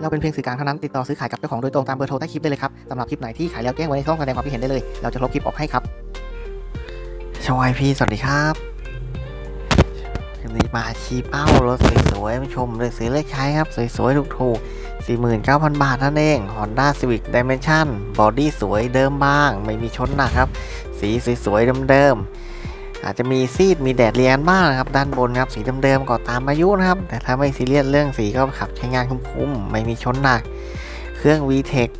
เราเป็นเพียงสื่อกลางเท่านั้นติดต่อซื้อขายกับเจ้าของโดยตรงตามเบอร์โทรใต้คลิปได้เลยครับสำหรับคลิปไหนที่ขายแล้วแจ้งไว้ในช่องแสดงความคิดเห็นได้เลย เราจะลบคลิปออกให้ครับชวายพี่สวัสดีครับคลิปนี้มาชี้เป้ารถสวยๆมาชมเลยซื้อเลขใช้ครับ สวยๆถูกๆ49,000 บาทนั่นเอง Honda Civic Dimension บอดี้สวยเดิมบ้าง ไม่มีชนหนักครับ สีสวยๆเดิมๆ อาจจะมีซีดมีแดดเรียนบ้างนะครับด้านบนครับสีเดิมๆก็ตามอายุนะครับ แต่ถ้าไม่ซีเรียสเรื่องสีก็ขับใช้งานคุ้มๆไม่มีชนหนัก เครื่อง VTEC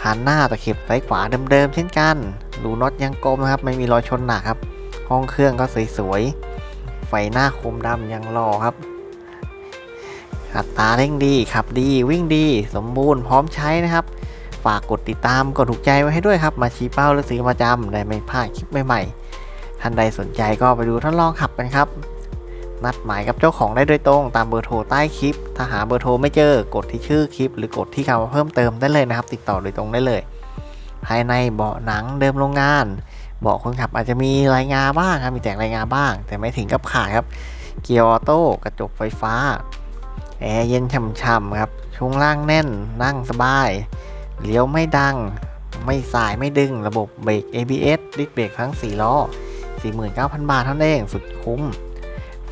คานหน้าตะเข็บซ้ายขวาเดิมๆเช่นกันรูน็อตยังกลมนะครับไม่มีรอยชนหนักครับ ห้องเครื่องก็สวยๆไฟหน้าคมดำยังหล่อครับอัตราเร่งดีขับดีวิ่งดี สมบูรณ์พร้อมใช้นะครับ ฝากกดติดตามกดถูกใจไว้ให้ด้วยครับ มาชี้เป้าและซื้อมาจำได้ไม่พลาดคลิปใหม่ๆ ท่านใดสนใจก็ไปดูทดลองขับกันครับ นัดหมายกับเจ้าของได้โดยตรง ตามเบอร์โทรใต้คลิป ถ้าหาเบอร์โทรไม่เจอกดที่ชื่อคลิป หรือกดที่คำว่าเพิ่มเติมได้เลยนะครับ ติดต่อโดยตรงได้เลย ภายในเบาะหนังเดิมโรงงานเบาะคนขับอาจจะมีรายงานบ้างครับมีแต่งรายงานบ้าง แต่ไม่ถึงกับขาดครับ เกียร์ออโต้กระจกไฟฟ้าแอร์เย็นช่ำๆครับช่วงล่างแน่นนั่งสบาย เลี้ยวไม่ดัง ไม่สายไม่ดึงระบบเบรก ABS ดิสเบรกทั้ง 4 ล้อ 49,000 บาทเท่านั้นเองสุดคุ้ม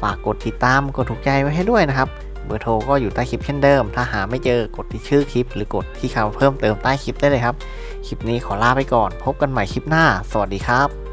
ฝากกดติดตามกดถูกใจไว้ให้ด้วยนะครับ เบอร์โทรก็อยู่ใต้คลิปเช่นเดิม ถ้าหาไม่เจอกดที่ชื่อคลิป หรือกดที่คำเพิ่มเติมใต้คลิปได้เลยครับ คลิปนี้ขอลาไปก่อน พบกันใหม่คลิปหน้า สวัสดีครับ